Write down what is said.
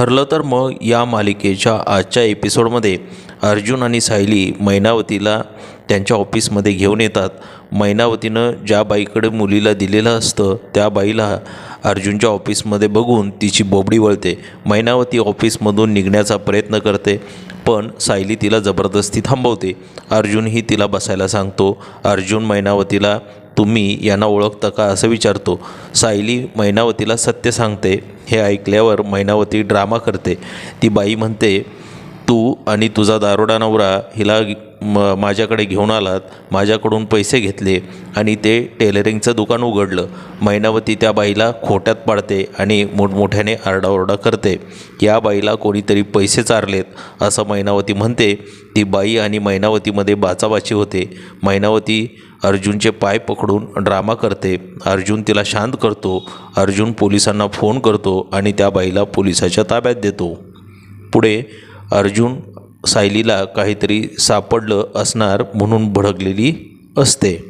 ठरलं तर मग या मालिकेच्या आजच्या एपिसोडमध्ये अर्जुन आणि सायली मैनावतीला त्यांच्या ऑफिसमध्ये घेऊन येतात. मैनावतीनं ज्या बाईकडे मुलीला दिलेलं असतं त्या बाईला अर्जुनच्या ऑफिसमध्ये बघून तिची बोबडी वळते. मैनावती ऑफिसमधून निघण्याचा प्रयत्न करते पण सायली तिला जबरदस्ती थांबवते. अर्जुनही तिला बसायला सांगतो अर्जुन मैनावतीला तुम्ही यांना ओळखता का? असं विचारतो. सायली मैनावतीला सत्य सांगते हे ऐकल्यावर मैनावती ड्रामा करते. ती बाई म्हणते तू आणि तुझा दारोडा नवरा हिला म माझ्याकडे घेऊन आलात माझ्याकडून पैसे घेतले आणि ते टेलरिंगचं दुकान उघडलं. मैनावती त्या बाईला खोट्यात पाडते आणि मोठमोठ्याने आरडाओरडा करते. या बाईला कोणीतरी पैसे चारलेत असं मैनावती म्हणते. ती बाई आणि मैनावतीमध्ये बाचाबाची होते. मैनावती अर्जुनचे पाय पकडून ड्रामा करते. अर्जुन तिला शांत करतो. अर्जुन पोलिसांना फोन करतो आणि त्या बाईला पोलिसाच्या ताब्यात देतो. पुढे अर्जुन सायलीला काहीतरी सापडलं असणार म्हणून भडकलेली असते.